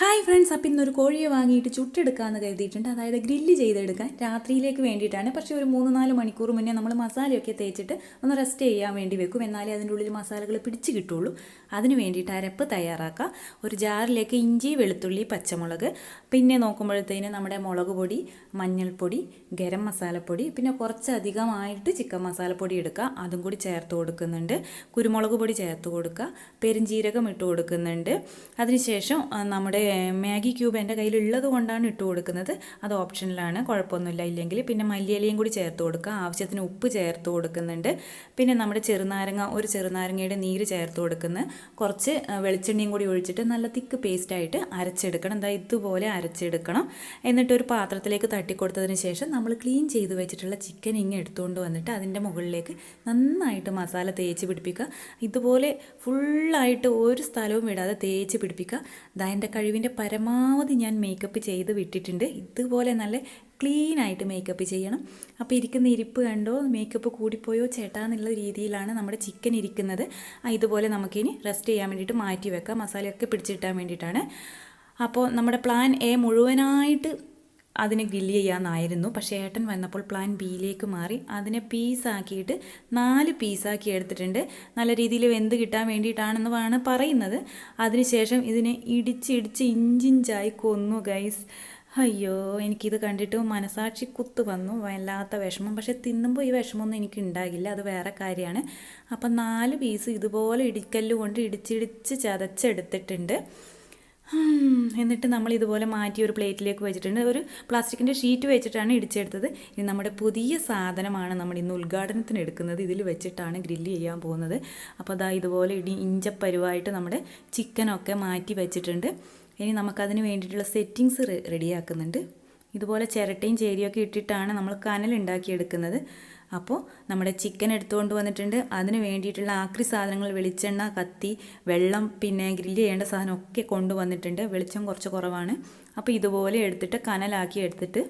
Hi friends അപ്പം ഇന്നൊരു കോഴിയെ വാങ്ങിയിട്ട് ചുട്ടെടുക്കാമെന്ന് കരുതിയിട്ടുണ്ട്. അതായത് ഗ്രില്ല് ചെയ്തെടുക്കാൻ രാത്രിയിലേക്ക് വേണ്ടിയിട്ടാണ്. പക്ഷേ ഒരു മൂന്ന് നാല് മണിക്കൂർ മുന്നേ നമ്മൾ മസാലയൊക്കെ തേച്ചിട്ട് ഒന്ന് റെസ്റ്റ് ചെയ്യാൻ വേണ്ടി വെക്കും. എന്നാലേ അതിന്റെ ഉള്ളിൽ മസാലകൾ പിടിച്ച് കിട്ടുള്ളൂ. അതിന് വേണ്ടിയിട്ട് അരപ്പ് തയ്യാറാക്കുക ഒരു ജാറിലേക്ക് ഇഞ്ചി വെളുത്തുള്ളി പച്ചമുളക് പിന്നെ നോക്കുമ്പോഴത്തേന് നമ്മുടെ മുളക് പൊടി മഞ്ഞൾപ്പൊടി ഗരം മസാലപ്പൊടി പിന്നെ കുറച്ചധികമായിട്ട് ചിക്കൻ മസാലപ്പൊടി എടുക്കുക. അതും കൂടി ചേർത്ത് കൊടുക്കുന്നുണ്ട്. കുരുമുളക് പൊടി ചേർത്ത് കൊടുക്കുക. പെരുംജീരകം ഇട്ട് കൊടുക്കുന്നുണ്ട്. അതിനുശേഷം നമ്മുടെ മാഗി ക്യൂബ് എന്റെ കയ്യിലുള്ളത് കൊണ്ടാണ് ഇട്ട് കൊടുക്കുന്നത്. അത് ഓപ്ഷനിലാണ് കുഴപ്പമൊന്നുമില്ല. ഇല്ലെങ്കിൽ പിന്നെ മല്ലിയിലയും കൂടി ചേർത്ത് കൊടുക്കുക. ആവശ്യത്തിന് ഉപ്പ് ചേർത്ത് കൊടുക്കുന്നുണ്ട്. പിന്നെ നമ്മുടെ ചെറുനാരങ്ങ ഒരു ചെറുനാരങ്ങയുടെ നീര് ചേർത്ത് കൊടുക്കുന്നു. കുറച്ച് വെളിച്ചെണ്ണയും കൂടി ഒഴിച്ചിട്ട് നല്ല തിക്ക് പേസ്റ്റായിട്ട് അരച്ചെടുക്കണം. എന്താ ഇതുപോലെ അരച്ചെടുക്കണം. എന്നിട്ട് ഒരു പാത്രത്തിലേക്ക് തട്ടിക്കൊടുത്തതിന് ശേഷം നമ്മൾ ക്ലീൻ ചെയ്ത് വെച്ചിട്ടുള്ള ചിക്കൻ ഇങ്ങ് എടുത്തുകൊണ്ട് വന്നിട്ട് അതിന്റെ മുകളിലേക്ക് നന്നായിട്ട് മസാല തേച്ച് പിടിപ്പിക്കുക. ഇതുപോലെ ഫുള്ളായിട്ട് ഒരു സ്ഥലവും വിടാതെ തേച്ച് പിടിപ്പിക്കുക. ദാ എന്റെ കഴിവിന്റെ പരമാവധി ഞാൻ മേക്കപ്പ് ചെയ്ത് വിട്ടിട്ടുണ്ട്. ഇതുപോലെ നല്ല ക്ലീൻ ആയിട്ട് മേക്കപ്പ് ചെയ്യണം. അപ്പോൾ ഇരിക്കുന്ന ഇരിപ്പ് കണ്ടോ? മേക്കപ്പ് കൂടിപ്പോയോ ചേട്ടാ എന്നുള്ള രീതിയിലാണ് നമ്മുടെ ചിക്കൻ ഇരിക്കുന്നത്. ഇതുപോലെ നമുക്കിനി റെസ്റ്റ് ചെയ്യാൻ വേണ്ടിയിട്ട് മാറ്റി വെക്കാം മസാലയൊക്കെ പിടിച്ചിട്ടാൻ വേണ്ടിയിട്ടാണ്. അപ്പോൾ നമ്മുടെ പ്ലാൻ എ മുഴുവനായിട്ട് അതിനെ ഗ്രില്ല് ചെയ്യാമെന്നായിരുന്നു പക്ഷേ ഏട്ടൻ വന്നപ്പോൾ പ്ലാൻ ബിയിലേക്ക് മാറി. അതിനെ പീസാക്കിയിട്ട് നാല് പീസാക്കി എടുത്തിട്ടുണ്ട്. നല്ല രീതിയിൽ വെന്ത് കിട്ടാൻ വേണ്ടിയിട്ടാണെന്നാണ് പറയുന്നത്. അതിനുശേഷം ഇതിനെ ഇടിച്ചിടിച്ച് ഇഞ്ചിഞ്ചായി കൊന്നു ഗൈസ് അയ്യോ എനിക്കിത് കണ്ടിട്ട് മനസാക്ഷി കുത്തു വന്നു. വല്ലാത്ത വിഷമം. പക്ഷെ തിന്നുമ്പോൾ ഈ വിഷമമൊന്നും എനിക്ക് ഉണ്ടാകില്ല. അത് വേറെ കാര്യമാണ്. അപ്പം നാല് പീസ് ഇതുപോലെ ഇടിക്കല്ലുകൊണ്ട് ഇടിച്ചിടിച്ച് ചതച്ചെടുത്തിട്ടുണ്ട്. എന്നിട്ട് നമ്മൾ ഇതുപോലെ മാറ്റി ഒരു പ്ലേറ്റിലേക്ക് വെച്ചിട്ടുണ്ട്. ഒരു പ്ലാസ്റ്റിക്കിന്റെ ഷീറ്റ് വെച്ചിട്ടാണ് ഇടിച്ചെടുത്തത്. ഇനി നമ്മുടെ പുതിയ സാധനമാണ് നമ്മൾ ഇന്ന് ഉദ്ഘാടനത്തിന് എടുക്കുന്നത്. ഇതിൽ വെച്ചിട്ടാണ് ഗ്രില്ല് ചെയ്യാൻ പോകുന്നത്. അപ്പോൾ അതാ ഇതുപോലെ ഇടി ഇഞ്ചപ്പരുവായിട്ട് നമ്മുടെ ചിക്കനൊക്കെ മാറ്റി വെച്ചിട്ടുണ്ട്. ഇനി നമുക്കതിന് വേണ്ടിയിട്ടുള്ള സെറ്റിങ്സ് റെഡിയാക്കുന്നുണ്ട്. ഇതുപോലെ ചിരട്ടയും ചേരിയൊക്കെ ഇട്ടിട്ടാണ് നമ്മൾ കനൽ ഉണ്ടാക്കിയെടുക്കുന്നത്. അപ്പോൾ നമ്മുടെ ചിക്കൻ എടുത്തുകൊണ്ട് വന്നിട്ടുണ്ട്. അതിന് വേണ്ടിയിട്ടുള്ള ആക്രി സാധനങ്ങൾ വെളിച്ചെണ്ണ കത്തി വെള്ളം പിന്നെ ഗ്രില്ല് ചെയ്യേണ്ട സാധനമൊക്കെ കൊണ്ടുവന്നിട്ടുണ്ട്. വെളിച്ചം കുറച്ച് കുറവാണ്. അപ്പോൾ ഇതുപോലെ എടുത്തിട്ട് കനലാക്കി എടുത്തിട്ട്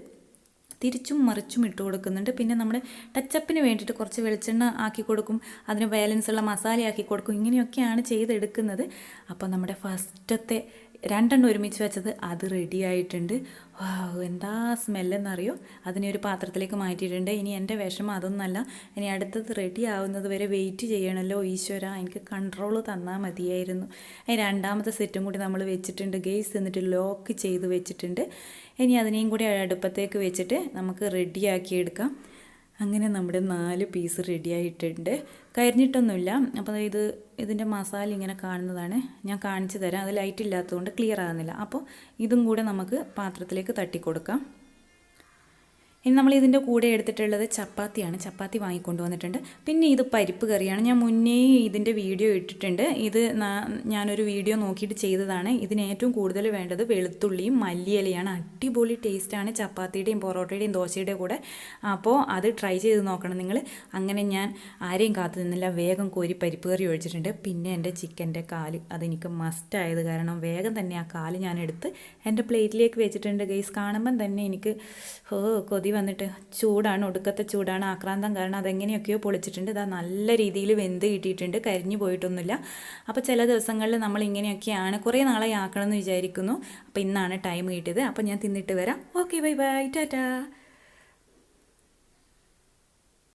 തിരിച്ചും മറിച്ചും ഇട്ട് കൊടുക്കുന്നുണ്ട്. പിന്നെ നമ്മുടെ ടച്ചപ്പിന് വേണ്ടിയിട്ട് കുറച്ച് വെളിച്ചെണ്ണ ആക്കി കൊടുക്കും. അതിന് ബാലൻസ് ഉള്ള മസാല ആക്കി കൊടുക്കും. ഇങ്ങനെയൊക്കെയാണ് ചെയ്തെടുക്കുന്നത്. അപ്പോൾ നമ്മുടെ ഫസ്റ്റത്തെ രണ്ടെണ്ണം ഒരുമിച്ച് വെച്ചത് അത് റെഡി ആയിട്ടുണ്ട്. എന്താ സ്മെല്ലെന്നറിയോ അതിനെ ഒരു പാത്രത്തിലേക്ക് മാറ്റിയിട്ടുണ്ട്. ഇനി എന്റെ വിഷമം അതൊന്നല്ല. ഇനി അടുത്തത് റെഡി ആവുന്നത് വരെ വെയിറ്റ് ചെയ്യണമല്ലോ ഈശ്വര. എനിക്ക് കൺട്രോൾ തന്നാൽ മതിയായിരുന്നു. രണ്ടാമത്തെ സെറ്റും കൂടി നമ്മൾ വെച്ചിട്ടുണ്ട്. ഗെയ്സ് എന്നിട്ട് ലോക്ക് ചെയ്ത് വെച്ചിട്ടുണ്ട്. ഇനി അതിനെയും കൂടി അടുപ്പത്തേക്ക് വെച്ചിട്ട് നമുക്ക് റെഡിയാക്കി എടുക്കാം. അങ്ങനെ നമ്മുടെ നാല് പീസ് റെഡിയായിട്ടുണ്ട് കരിഞ്ഞിട്ടൊന്നുമില്ല. അപ്പോൾ ഇത് ഇതിന്റെ മസാല ഇങ്ങനെ കാണുന്നതാണ്. ഞാൻ കാണിച്ചു തരാം. അത് ലൈറ്റ് ഇല്ലാത്തതുകൊണ്ട് ക്ലിയർ ആകുന്നില്ല അപ്പോൾ ഇതും കൂടെ നമുക്ക് പാത്രത്തിലേക്ക് തട്ടിക്കൊടുക്കാം. ഇനി നമ്മൾ ഇതിന്റെ കൂടെ എടുത്തിട്ടുള്ളത് ചപ്പാത്തിയാണ്. ചപ്പാത്തി വാങ്ങിക്കൊണ്ട് വന്നിട്ടുണ്ട്. പിന്നെ ഇത് പരിപ്പ് കറിയാണ്. ഞാൻ മുന്നേ ഇതിന്റെ വീഡിയോ ഇട്ടിട്ടുണ്ട്. ഇത് ഞാനൊരു വീഡിയോ നോക്കിയിട്ട് ചെയ്തതാണ്. ഇതിന് ഏറ്റവും കൂടുതൽ വേണ്ടത് വെളുത്തുള്ളിയും മല്ലിയിലയാണ്. അടിപൊളി ടേസ്റ്റാണ് ചപ്പാത്തിയുടെയും പൊറോട്ടയുടെയും ദോശയുടെയും കൂടെ. അപ്പോൾ അത് ട്രൈ ചെയ്ത് നോക്കണം നിങ്ങൾ അങ്ങനെ ഞാൻ ആരെയും കാത്തു നിന്നില്ല. വേഗം കോരി പരിപ്പ് കറി ഒഴിച്ചിട്ടുണ്ട്. പിന്നെ എന്റെ ചിക്കന്റെ കാൽ. അതെനിക്ക് മസ്റ്റ് ആയത് കാരണം വേഗം തന്നെ ആ കാൽ ഞാൻ എടുത്ത് എന്റെ പ്ലേറ്റിലേക്ക് വെച്ചിട്ടുണ്ട്. ഗൈസ് കാണുമ്പം തന്നെ എനിക്ക് ഹോ കൊതി വന്നിട്ട് ചൂടാണ് ഒടുക്കത്തെ ചൂടാണ് ആക്രാന്തം കാരണം അതെങ്ങനെയൊക്കെയോ പൊളിച്ചിട്ടുണ്ട്. ഇതാ നല്ല രീതിയിൽ വെന്ത് കിട്ടിയിട്ടുണ്ട് കരിഞ്ഞു പോയിട്ടൊന്നുമില്ല. അപ്പോൾ ചില ദിവസങ്ങളിൽ നമ്മൾ ഇങ്ങനെയൊക്കെയാണ് കുറേ നാളെ ആക്കണമെന്ന് വിചാരിക്കുന്നു. അപ്പോൾ ഇന്നാണ് ടൈം കിട്ടിയത്. അപ്പോൾ ഞാൻ തിന്നിട്ട് വരാം. Okay bye bye Tata